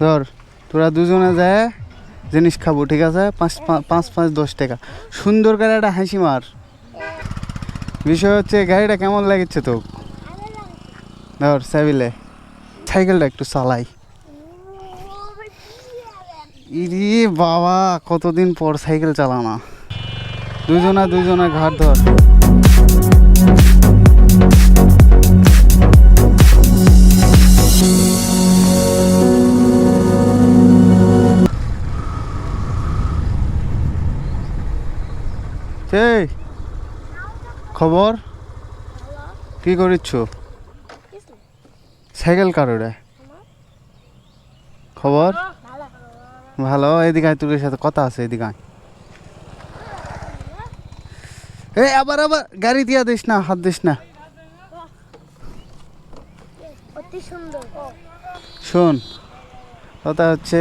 ধর, তোরা দুজনে যায় জিনিস খাব, ঠিক আছে? পাঁচ পাঁচ পাঁচ দশ টাকা। সুন্দর করে একটা হাসি মার। বিষয় হচ্ছে, গাড়িটা কেমন লাগছে তো ধর, সাবিলে। সাইকেলটা একটু চালাই। ইরে বাবা, কতদিন পর সাইকেল চালানা। দুজনা দুজনা ঘাট ধর। সেই খবর? কি করিচ্ছ? সাইকেল কারোরে খবর? ভালো, এদিকে তোর সাথে কথা আছে, এদিকে। এই, আবার আবার, গাড়ি দিয়া দিস না, হাত দিস না। শোন, কথা হচ্ছে,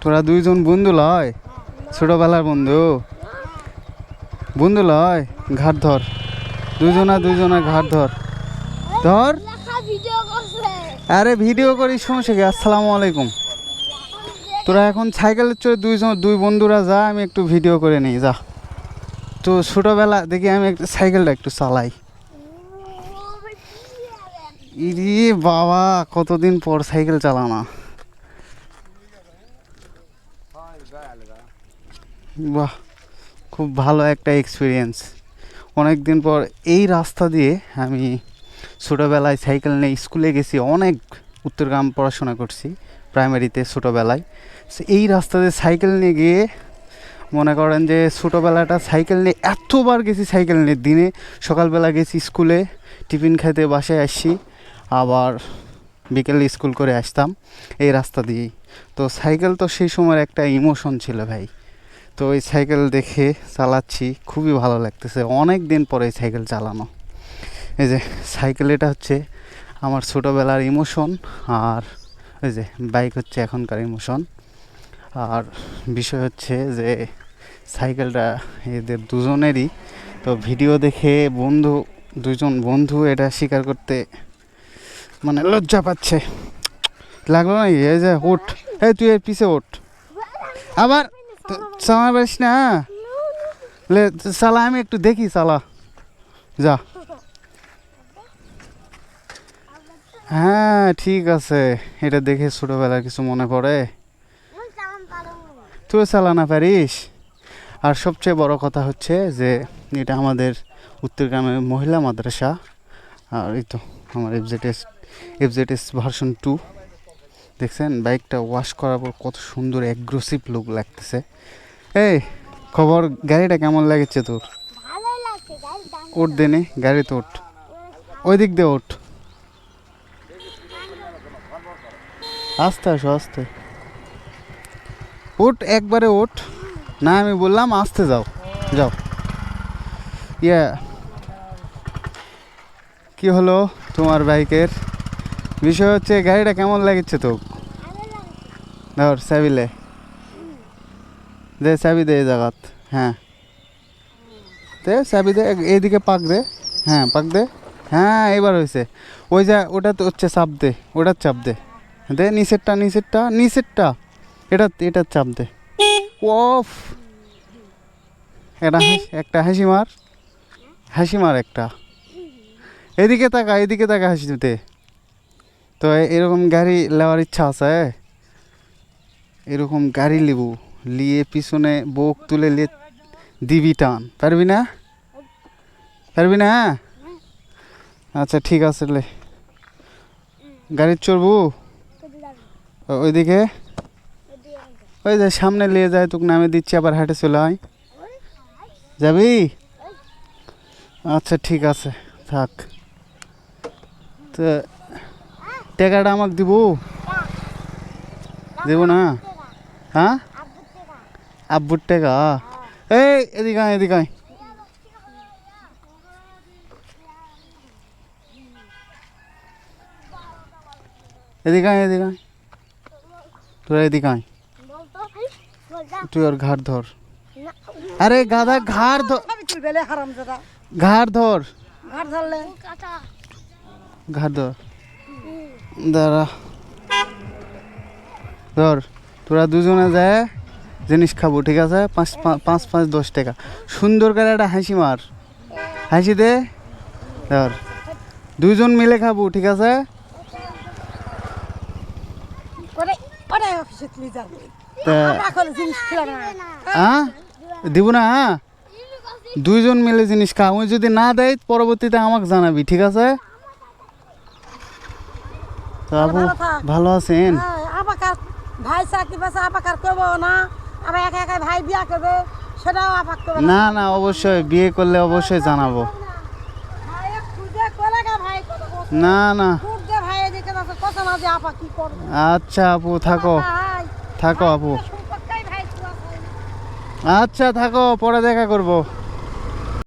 তোরা দুইজন বন্ধু লয়? ছোটবেলার বন্ধু। বন্ধু লয়, ঘাট ধর। দুজনা দুজনা ঘাট ধর। ধর। আরে ভিডিও করিস, সমস্যা কি? আসসালামু আলাইকুম। তোরা এখন সাইকেলের চড়ে দুইজন দুই বন্ধুরা যা, আমি একটু ভিডিও করে নিই, যা। তো ছোটোবেলা দেখি আমি একটু সাইকেলটা একটু চালাই। ইরে বাবা, কতদিন পর সাইকেল চালানা? বাহ, খুব ভালো একটা এক্সপিরিয়েন্স অনেক দিন পর এই রাস্তা দিয়ে আমি ছোটোবেলায় সাইকেল নিয়ে স্কুলে গেছি, অনেক উত্তরগ্রাম পড়াশোনা করছি প্রাইমারিতে ছোটোবেলায়। এই দিয়ে সাইকেল নিয়ে গিয়ে মনে করেন যে ছোটোবেলাটা সাইকেল নিয়ে এতবার গেছি সাইকেল নিয়ে, দিনে সকালবেলা গেছি স্কুলে, টিফিন খাইতে বাসায় আসছি, আবার বিকেলে স্কুল করে আসতাম এই রাস্তা দিয়েই। তো সাইকেল তো সেই সময়ের একটা ইমোশন ছিল ভাই। তো এই সাইকেল দেখে চালাচ্ছি, খুবই ভালো লাগতেছে। অনেক দিন পরে এই সাইকেল চালানো। এই যে সাইকেল এটা হচ্ছে আমার ছোটোবেলার ইমোশন আর এই যে বাইক হচ্ছে এখনকার ইমোশন আর বিষয় হচ্ছে যে সাইকেলটা এদের দুজনেরই। তো ভিডিও দেখে বন্ধু, দুজন বন্ধু এটা স্বীকার করতে মানে লজ্জা পাচ্ছে। লাগল না এই যে ওঠ। এই তুই এর পিছে ওঠ। আবার চালা পারিস না লে চালা আমি একটু দেখি চালা যা। হ্যাঁ ঠিক আছে। এটা দেখে ছোটোবেলার কিছু মনে পড়ে। তুই চালানা পারিস? আর সবচেয়ে বড় কথা হচ্ছে যে, এটা আমাদের উত্তরগ্রামের মহিলা মাদ্রাসা। আর এই তো, আমার এফজেডএস এফজেডএস ভার্সন টু দেখছেন বাইকটা ওয়াশ করার পর কত সুন্দর অ্যাগ্রেসিভ লুক লাগতেছে। এই খবর গাড়িটা কেমন লাগছে তোর? লাগছে গাড়ি দেনে গাড়িতে ওঠ। ওই দিক দিয়ে ওঠ। আস্তে আসো আস্তে। উঠ একবারে ওঠ। না আমি বললাম আস্তে যাও। যাও। ইয়া। কি হলো তোমার বাইকের? বিষয় হচ্ছে, গাড়িটা কেমন লাগছে তো ধর চাবিলে দে চাবি দে এই হ্যাঁ। দে চাবি দে এইদিকে পাক দে। হ্যাঁ পাক দে। হ্যাঁ এবার হয়েছে ওই যা ওটা তো হচ্ছে চাপ দে, ওটার চাপ দে। দে, নিচেরটা নিচেরটা নিচেরটা। এটা এটার চাপ দে। ওফ! এটা একটা হাসি মার। হাসি মার একটা। এদিকে তাকা এদিকে তাকা হাসি দে। তো এরকম গাড়ি নেওয়ার ইচ্ছা আছে এরকম গাড়ি লিব, লিয়ে পিছনে বোক তুলে লিয়ে দিবি টান, পারবি না? পারবি না? আচ্ছা ঠিক আছে লে। গাড়ি চড়বু? ওইদিকে? ওই যে সামনে নিয়ে যায় তোকে নামে দিচ্ছি, আবার হাটে চলে আয়। যাবি? আচ্ছা ঠিক আছে, থাক। তো টাকাটা আমাকে দিব দেবো না হ্যাঁ আব্বুর টাকা আব্বুর টাকা এই এদিকে আয় এদিকে আয় এদিকে আয় এদিকে আয় তোরা এদিকে আয় বলতো বলতা তুই ওর ঘাট ধর না আরে গাদা ঘাড় ধর তুই গেলে হারাম দাদা ঘাড় ধর ঘাট ধরলে কাটা ঘাট ধর দাঁড়া। ধর তোরা দুজনে যায় জিনিস খাব ঠিক আছে? পাঁচ পাঁচ পাঁচ দশ টাকা। সুন্দর করে একটা হাসি মার। হাসি দে। ধর দুজন মিলে খাব ঠিক আছে? দিব না হ্যাঁ? দুইজন মিলে জিনিস খা। যদি না দেয় পরবর্তীতে আমাকে জানাবি ঠিক আছে? তো আপু ভালো আছেন? হ্যাঁ, আপাকার ভাই চাকরি পাশে আপাকার করব না? আবার একা একা ভাই বিয়া করবে সেটাও আপাক করবে না। না অবশ্যই বিয়ে করলে অবশ্যই জানাব। কত কষ্ট না না। আচ্ছা আপু থাকো। থাকো আপু। আচ্ছা থাকো পরে দেখা করব।